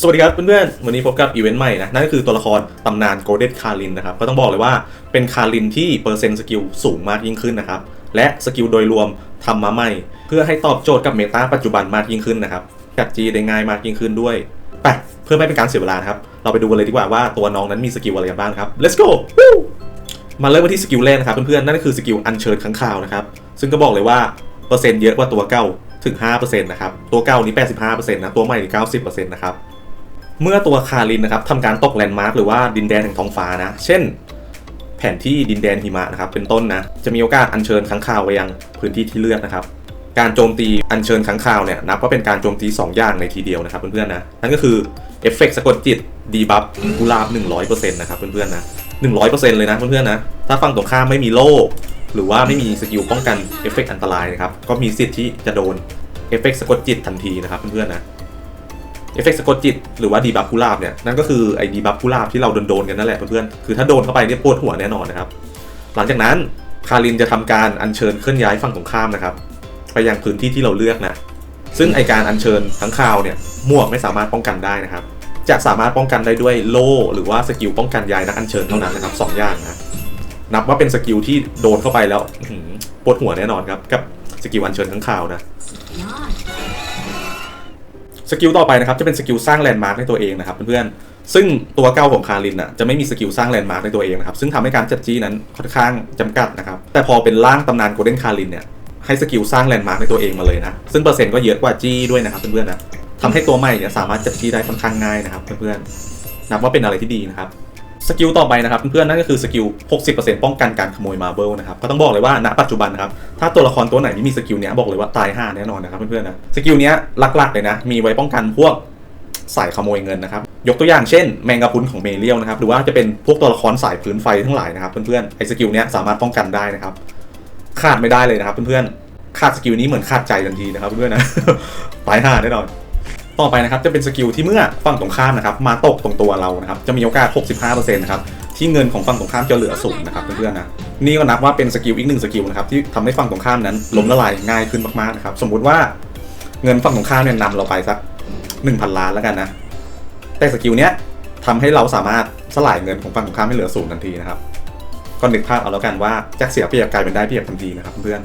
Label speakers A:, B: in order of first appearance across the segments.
A: สวัสดีครับเพื่อนๆ วันนี้พบกับอีเวนต์ใหม่นะ นั่นก็คือตัวละครตำนานโกลเด้นคารินนะครับ ก็ต้องบอกเลยว่าเป็นคารินที่เปอร์เซ็นต์สกิลสูงมากยิ่งขึ้นนะครับ และสกิลโดยรวมทำมาใหม่ เพื่อให้ตอบโจทย์กับเมตาปัจจุบันมากยิ่งขึ้นนะครับ จัดจีได้ง่ายมากยิ่งขึ้นด้วยไปเพื่อไม่เป็นการเสียเวลาครับ เราไปดูกันเลยดีกว่าว่าตัวน้องนั้นมีสกิลอะไรกันบ้างครับ let's go มาเริ่มกันที่สกิลแรกนะครับเพื่อนๆ นั่นก็คือสกิลอัญเชิญข้างข่าวนะครับ ซึ่งก็บอกเลยว่าเปอร์เซ็นต์เยอะกว่าตัวเก่าถึง5%นะครับ ตัวเก่านี้85%นะ ตัวใหม่นี่90%นะครับ เมื่อตัวคารินนะครับทำการตกแลนด์มาร์กหรือว่าดินแดนแห่งท้องฟ้านะ เช่น แผนที่ดินแดนหิมะนะครับเป็นต้นนะ จะมีโอกาสอัญเชิญค้างคาวไปยังพื้นที่ที่เลือกนะครับ การโจมตีอัญเชิญค้างคาวเนี่ยนับว่าเป็นการโจมตี 2 อย่างในทีเดียวนะครับเพื่อนๆนะ นั่นก็คือเอฟเฟกต์สะกดจิตดีบัฟกุลาบ100%นะครับเพื่อนๆนะ100%เลยนะเพื่อนๆนะ ถ้าฝั่งตรงข้ามไม่มีโล่หรือว่าไม่มีสกิลป้องกันเอฟเฟกต์อันตรายนะครับ ก็มีสิทธิ์ที่จะโดนเอฟเฟกสะกดจิตทันทีนะครับเพื่อนๆนะ เอฟเฟกต์สะกดจิตหรือว่าดีบัฟกุลาบเนี่ยนั่นก็คือไอ้ดีบัฟกุลาบที่เราโดนๆกันนั่นแหละเพื่อนๆคือถ้าโดนเข้าไปเนี่ยปวดหัวแน่นอนนะครับ หลังจากนั้นคารินจะทำการอัญเชิญเคลื่อนย้ายฝั่งตรงข้ามนะครับไปยังพื้นที่ที่เราเลือกนะซึ่งไอการอัญเชิญทั้งคราวเนี่ยหมวกไม่สามารถป้องกันได้นะครับ จะสามารถป้องกันได้ด้วยโล่หรือว่าสกิลป้องกันย้ายนักอัญเชิญเท่านั้นนะครับสองอย่างนะนับว่าเป็นสกิลที่โดนเข้าไปแล้วปวดหัวแน่นอนครับกับสกิลอัญเชิญทั้งคราวนะ สกิลต่อไปนะครับจะเป็นสกิลสร้างแลนด์มาร์กในตัวเองนะครับเพื่อนๆซึ่งตัวเก้าของคารินอะจะไม่มีสกิลสร้างแลนด์มาร์กในตัวเองนะครับซึ่งทำให้การจัดจี้นั้นค่อนข้างจำกัดนะครับแต่พอเป็นร่างตำนานโกลเด้นคารินเนี่ยให้สกิลสร้างแลนด์มาร์กในตัวเองมาเลยนะซึ่งเปอร์เซ็นต์ก็เยอะกว่าจี้ด้วยนะครับเพื่อนๆนะทำให้ตัวใหม่เนี่ยสามารถจัดจี้ได้ค่อนข้างง่ายนะครับเพื่อนๆนับว่าเป็นอะไรที่ดีนะครับ สกิลต่อไปนะครับเพื่อนๆนั่นก็คือสกิล 60%ป้องกันการขโมยมาเบิลนะครับก็ต้องบอกเลยว่าณปัจจุบันนะครับถ้าตัวละครตัวไหนที่มีสกิลเนี้ยบอกเลยว่าตายห่าแน่นอนนะครับเพื่อนๆนะสกิลเนี้ยหลักๆเลยนะมีไว้ป้องกันพวกสายขโมยเงินนะครับยกตัวอย่างเช่น แมงกะพุนของเมเรียลนะครับหรือว่าจะเป็นพวกตัวละครสายพื้นไฟทั้งหลายนะครับเพื่อนๆไอ้สกิลเนี้ยสามารถป้องกันได้นะครับขาดไม่ได้เลยนะครับเพื่อนๆขาดสกิลนี้เหมือนขาดใจทันทีนะครับเพื่อนๆนะตายห่าแน่นอน ต่อไปนะครับจะเป็นสกิลที่เมื่อฝั่งตรงข้ามนะครับมาตกตรงตัวเรานะครับจะมีโอกาส 65%นะครับที่เงินของฝั่งตรงข้ามจะเหลือศูนย์นะครับเพื่อนๆนะนี่ก็นับว่าเป็นสกิลอีกหนึ่งสกิลนะครับที่ทำให้ฝั่งตรงข้ามนั้นล้มละลายง่ายขึ้นมากๆนะครับสมมุติว่าเงินฝั่งตรงข้ามเนี่ยนำเราไปสัก1,000 ล้านแล้วกันนะแต่สกิลเนี้ยทำให้เราสามารถสลายเงินของฝั่งตรงข้ามให้เหลือศูนย์ทันทีนะครับก็นึกภาพเอาแล้วกันว่าจากเสียเปรียบกลายเป็นได้เปรียบทันทีนะครับเพื่อน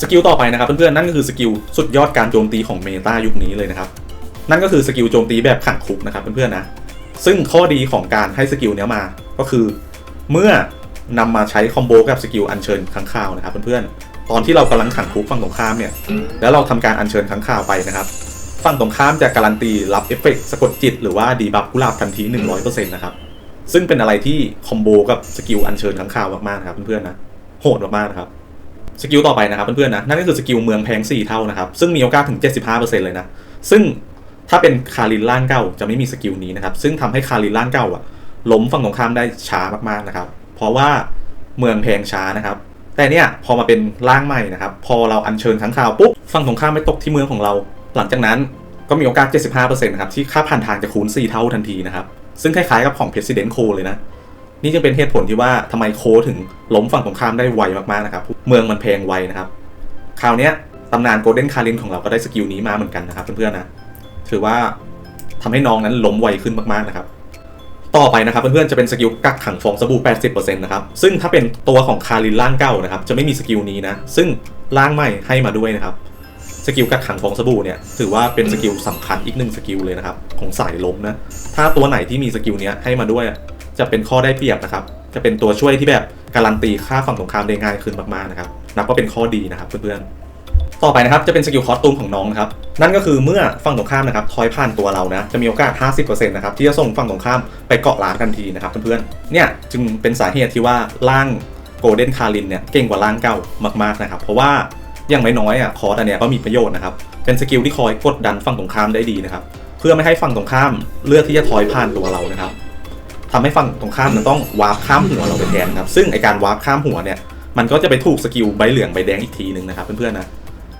A: สกิลต่อไปนะครับเพื่อนๆนั่นก็คือสกิลสุดยอดการโจมตีของเมตายุคนี้เลยนะครับ นั่นก็คือสกิลโจมตีแบบขังคุกนะครับเพื่อนๆนะ ซึ่งข้อดีของการให้สกิลเนี้ยมาก็คือ เมื่อนำมาใช้คอมโบกับสกิลอัญเชิญค้างคาวนะครับเพื่อนๆ ตอนที่เรากำลังขังคุกฝั่งตรงข้ามเนี่ย แล้วเราทำการอัญเชิญค้างคาวไปนะครับ ฝั่งตรงข้ามจะการันตีรับเอฟเฟกต์สะกดจิตหรือว่าดีบัฟกุหลาบทันที 100%นะครับ ซึ่งเป็นอะไรที่คอมโบกับสกิลอัญเชิญค้างคาวมากๆนะครับเพื่อนๆนะ โหดมากๆนะครับ สกิลต่อไปนะครับเพื่อนๆนะ นั่นก็คือสกิลเมืองแพง4เท่านะครับ ซึ่งมีโอกาสถึง 75%เลยนะ ซึ่ง ถ้าเป็นคารินล่างเก้าจะไม่มีสกิลนี้นะครับ ซึ่งทำให้คารินล่างเก้าอะล้มฝั่งตรงข้ามได้ช้ามากๆนะครับ เพราะว่าเมืองแพงช้านะครับ แต่เนี่ยพอมาเป็นร่างใหม่นะครับ พอเราอัญเชิญทั้งข่าวปุ๊บฝั่งตรงข้ามไม่ตกที่เมืองของเรา หลังจากนั้นก็มีโอกาส 75%นะครับที่ค่าผ่านทางจะคูณ 4 เท่าทันทีนะครับ ซึ่งคล้ายๆกับของ President Co เลยนะ นี่จึงเป็นเหตุผลที่ว่าทำไมโคถึงล้มฝั่งตรงข้ามได้ไวมากๆนะครับ เมืองมันแพงไวนะครับ คราวนี้ตำนานโกลเด้นคารินของเราก็ได้สกิลนี้มาเหมือนกันนะครับเพื่อนๆนะ ถือว่าทำให้น้องนั้นล้มไวขึ้นมากๆนะครับ ต่อไปนะครับเพื่อนๆจะเป็นสกิลกักขังฟองสบู่ 80%นะครับ ซึ่งถ้าเป็นตัวของคารินล่างเก้านะครับ จะไม่มีสกิลนี้นะ ซึ่งล่างใหม่ให้มาด้วยนะครับ สกิลกักขังฟองสบู่เนี่ยถือว่าเป็นสกิลสำคัญอีกหนึ่งสกิลเลยนะครับของสายล้มนะ ถ้าตัวไหนที่มีสกิลนี้ให้มาด้วย จะเป็นข้อได้เปรียบนะครับ จะเป็นตัวช่วยที่แบบการันตีค่าฝั่งตรงข้ามได้ง่ายขึ้นมากๆนะครับ นับว่าเป็นข้อดีนะครับเพื่อนๆ ต่อไปนะครับจะเป็นสกิลคอสตูมของน้องนะครับนั่นก็คือเมื่อฝั่งตรงข้ามนะครับทอยผ่านตัวเรานะจะมีโอกาส 50%นะครับที่จะส่งฝั่งตรงข้ามไปเกาะล้างทันทีนะครับเพื่อนๆเนี่ยจึงเป็นสาเหตุที่ว่าร่างโกลเด้นคารินเนี่ยเก่งกว่าร่างเก่ามากๆนะครับเพราะว่าอย่างน้อยๆอะคอร์สอันเนี้ยก็มีประโยชน์นะครับเป็นสกิลที่คอยกดดันฝั่งตรงข้ามได้ดีนะครับเพื่อไม่ให้ฝั่งตรงข้ามเลือกที่จะทอยผ่านตัวเรานะครับทำให้ฝั่งตรงข้ามมันต้องวาร์ปข้ามหัวเราไปแทนครับซึ่งไอการวาร์ปข้ามหัวเนี่ยมันก็จะไปถูกสกิลใบเหลืองใบแดงอีกทีหนึ่งนะครับเพื่อนๆนะ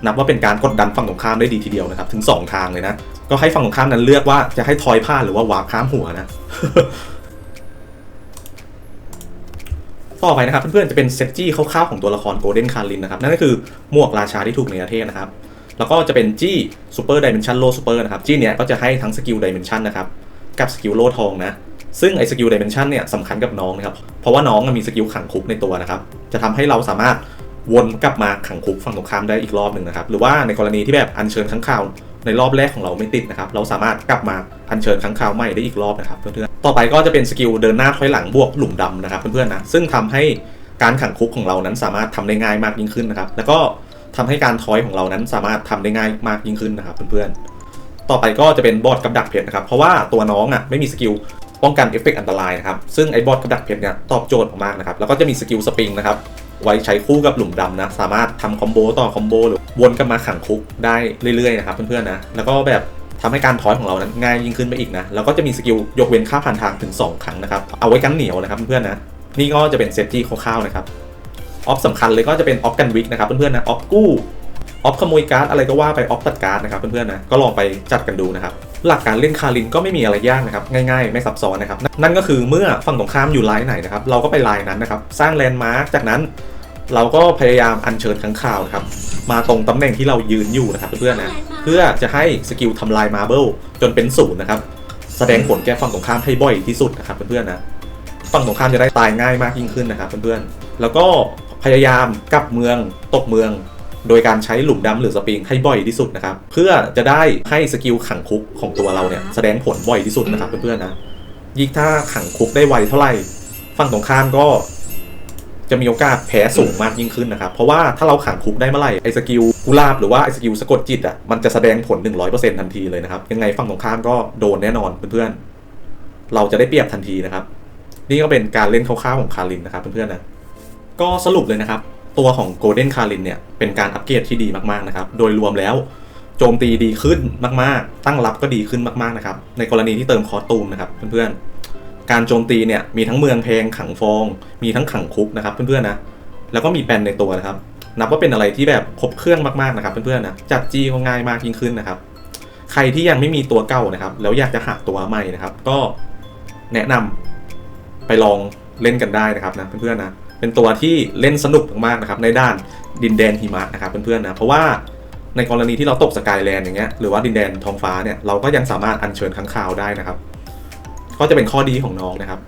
A: นับว่าเป็นการกดดันฝั่งตรงข้ามได้ดีทีเดียวนะครับ ถึง 2 ทางเลยนะ ก็ให้ฝั่งตรงข้ามนั้นเลือกว่าจะให้ทอยผ้าหรือว่าวาร์ปข้ามหัวนะ ต่อไปนะครับเพื่อนๆจะเป็นเซตจี้คร่าวๆของตัวละครโกลเด้นคารินนะครับ นั่นก็คือหมวกราชาที่ถูกเนรเทศนะครับ แล้วก็จะเป็นจี้ซูเปอร์ดิเมนชันโลซูเปอร์นะครับ จี้เนี้ยก็จะให้ทั้งสกิลดิเมนชันนะครับ กับสกิลโลทองนะซึ่งไอ้สกิลดิเมนชันเนี่ยสำคัญกับน้องนะครับ เพราะว่าน้องมีสกิลขังคุกในตัวนะครับ จะทำให้เราสามารถ วนกลับมาขังคุกฝั่งตรงข้ามได้อีกรอบหนึ่งนะครับ หรือว่าในกรณีที่แบบอัญเชิญข้างข่าวในรอบแรกของเราไม่ติดนะครับ เราสามารถกลับมาอัญเชิญข้างข่าวใหม่ได้อีกรอบนะครับเพื่อนๆ ต่อไปก็จะเป็นสกิลเดินหน้าถอยหลังบวกหลุมดำนะครับเพื่อนๆนะ ซึ่งทำให้การขังคุกของเรานั้นสามารถทำได้ง่ายมากยิ่งขึ้นนะครับ แล้วก็ทำให้การทอยของเรานั้นสามารถทำได้ง่ายมากยิ่งขึ้นนะครับเพื่อนๆ ต่อไปก็จะเป็นบอดกับดักเพชรนะครับ เพราะว่าตัวน้องอะไม่มีสกิลป้องกันเอฟเฟกต์อันตรายนะครับ ซึ่งไอ้บอดกับดักเพชรเนี่ยตอบโจทย์มากนะครับ แล้วก็จะมีสกิลสปริงนะครับ ไว้ใช้คู่กับหลุมดำนะ สามารถทำคอมโบต่อคอมโบหรือวนกลับมาขังคุกได้เรื่อยๆนะครับเพื่อนๆนะ แล้วก็แบบทำให้การทอยของเรานั้นง่ายยิ่งขึ้นไปอีกนะ แล้วก็จะมีสกิลยกเว้นค่าผ่านทางถึง 2 ครั้งนะครับ เอาไว้กันเหนียวนะครับเพื่อนๆนะ นี่ก็จะเป็นเซตที่คร่าวๆนะครับ ออฟสำคัญเลยก็จะเป็นออฟกันวิกนะครับเพื่อนๆนะ ออฟกู้ ออฟขโมยการ์ดอะไรก็ว่าไป ออฟตัดการ์ดนะครับเพื่อนๆนะ ก็ลองไปจัดกันดูนะครับ หลักการเล่นคารินก็ไม่มีอะไรยากนะครับ ง่ายๆ ไม่ซับซ้อนนะครับ นั่นก็คือเมื่อฝั่งตรงข้ามอยู่ไลน์ไหนนะครับ เราก็ไปไลน์นั้นนะครับ สร้างแลนด์มาร์กจากนั้นเราก็พยายามอัญเชิญข้างข่าวนะครับ มาตรงตำแหน่งที่เรายืนอยู่นะครับเพื่อนๆนะ เพื่อจะให้สกิลทำลายมาร์เบิลจนเป็นศูนย์นะครับ แสดงผลแก่ฝั่งตรงข้ามให้บ่อยที่สุดนะครับเพื่อนๆนะ ฝั่งตรงข้ามจะได้ตายง่ายมากยิ่งขึ้นนะครับเพื่อนๆ แล้วก็พยายามกลับเมืองตกเมือง โดยการใช้หลุมดำหรือสปริงให้บ่อยที่สุดนะครับ เพื่อจะได้ให้สกิลขังคุกของตัวเราเนี่ยแสดงผลบ่อยที่สุดนะครับเพื่อนๆนะยิ่งถ้าขังคุกได้ไวเท่าไหร่ฝั่งตรงข้ามก็จะมีโอกาสแพ้สูงมากยิ่งขึ้นนะครับ เพราะว่าถ้าเราขังคุกได้เมื่อไหร่ไอ้สกิลกุลาบหรือว่าไอ้สกิลสะกดจิตอะมันจะแสดงผล 100%ทันทีเลยนะครับยังไงฝั่งตรงข้ามก็โดนแน่นอนเพื่อนๆเราจะได้เปรียบทันทีนะครับ นี่ก็เป็นการเล่นคร่าวๆของคารินนะครับเพื่อนๆนะก็สรุปเลยนะครับ ตัวของ Golden k a r i n เนี่ยเป็นการอัปเกรดที่ดีมากๆนะครับ โดยรวมแล้วโจมตีดีขึ้นมากๆ ตั้งรับก็ดีขึ้นมากๆนะครับ ในกรณีที่เติมคอสตูมนะครับเพื่อนๆ การโจมตีเนี่ยมีทั้งเมืองเพลงขังฟอง มีทั้งขังคุกนะครับเพื่อนๆนะ แล้วก็มีแปนในตัวนะครับ นับว่าเป็นอะไรที่แบบครบเครื่องมากๆนะครับเพื่อนๆนะจัดจี้ก็ง่ายมากยิ่งขึ้นนะครับ ใครที่ยังไม่มีตัวเก่านะครับ แล้วอยากจะหาตัวใหม่นะครับ ก็แนะนำไปลองเล่นกันได้นะครับนะเพื่อนๆนะ เป็นตัวที่เล่นสนุกมากๆนะครับในด้านดินแดนหิมะนะครับเพื่อนๆนะเพราะว่าในกรณีที่เราตกสกายแลนด์อย่างเงี้ยหรือว่าดินแดนทองฟ้าเนี่ยเราก็ยังสามารถอัญเชิญค้างคาวได้นะครับ ก็จะเป็นข้อดีของน้องนะครับ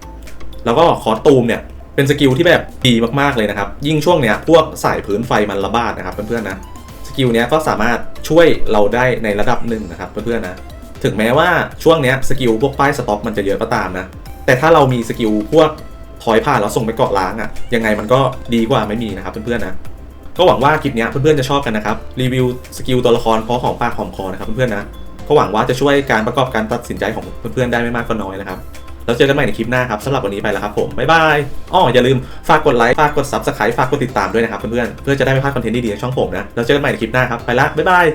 A: แล้วก็คอตูมเนี่ยเป็นสกิลที่แบบดีมากๆเลยนะครับ ยิ่งช่วงเนี้ยพวกสายพื้นไฟมันระบาดนะครับเพื่อนๆนะสกิลเนี้ยก็สามารถช่วยเราได้ในระดับหนึ่งนะครับเพื่อนๆนะถึงแม้ว่าช่วงเนี้ยสกิลพวกป้ายสต็อกมันจะเยอะก็ตามนะแต่ถ้าเรามีสกิลพวก ถอยผ่านแล้วส่งไปเกาะล้างอะ่ะยังไงมันก็ดีกว่าไม่มีนะครับเพื่อนๆนะก็หวังว่าคลิปนี้เพื่อนๆจะชอบกันนะครับรีวิวสกิลตัวละครเพราะของปากของคอนะครับเพื่อนๆนะก็หวังว่าจะช่วยการประกอบการตัดสินใจของเพื่อนๆได้ไม่มากก็น้อยนะครับแล้วเจอกันใหม่ในคลิปหน้าครับสำหรับวันนี้ไปแล้วครับผมบ๊ายบายอ้ออย่าลืมฝากกดไลค์ฝากกด subscribe ฝากกดติดตามด้วยนะครับเพื่อนๆเพื่อจะได้ไม่พลาดคอนเทนต์ดีๆในช่องผมนะแล้วเจอกันใหม่ในคลิปหน้าครับไปละบ๊ายบาย